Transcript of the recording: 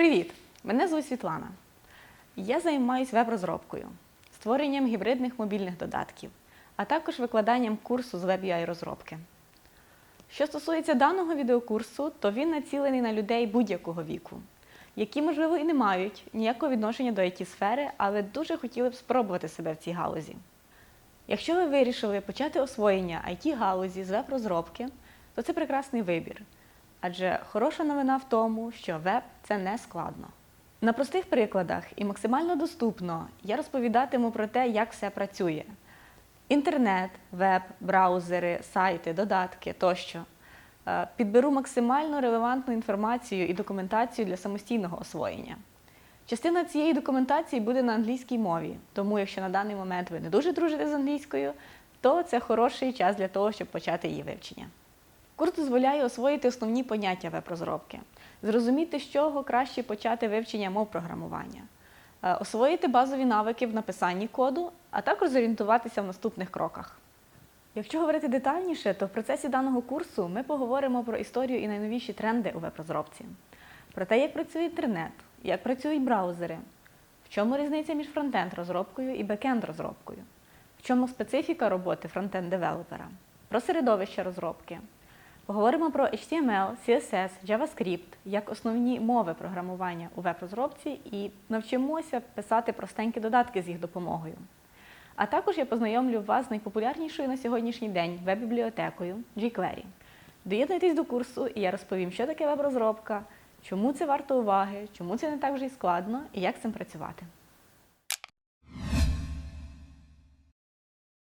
Привіт! Мене звуть Світлана. Я займаюся веб-розробкою, створенням гібридних мобільних додатків, а також викладанням курсу з веб розробки. Що стосується даного відеокурсу, то він націлений на людей будь-якого віку, які, можливо, і не мають ніякого відношення до it сфери але дуже хотіли б спробувати себе в цій галузі. Якщо ви вирішили почати освоєння it галузі з веб-розробки, то це прекрасний вибір. Адже хороша новина в тому, що веб це не складно. На простих прикладах і максимально доступно я розповідатиму про те, як все працює: інтернет, веб, браузери, сайти, додатки тощо. Е, Підберу максимально релевантну інформацію і документацію для самостійного освоєння. Частина цієї документації буде на англійській мові, тому якщо на даний момент ви не дуже дружите з англійською, то це хороший час для того, щоб почати її вивчення. Курс дозволяє освоїти основні поняття веб-розробки, зрозуміти, з чого краще почати вивчення мов програмування, е, освоїти базові навики в написанні коду, а також зорієнтуватися в наступних кроках. Якщо говорити детальніше, то в процесі даного курсу ми поговоримо про історію і найновіші тренди у веб-розробці, про те, як працює інтернет, як працюють браузери, в чому різниця між фронтенд-розробкою і бекенд-розробкою, в чому специфіка роботи фронтенд-девелопера, про середовище розробки. Поговоримо про HTML, CSS, JavaScript як основні мови програмування у веб-розробці і навчимося писати простенькі додатки з їх допомогою. А також я познайомлю вас з найпопулярнішою на сьогоднішній день веб-бібліотекою jQuery. Доєднуйтесь до курсу, і я розповім, що таке веб-розробка, чому це варто уваги, чому це не так вже й складно і як з цим працювати.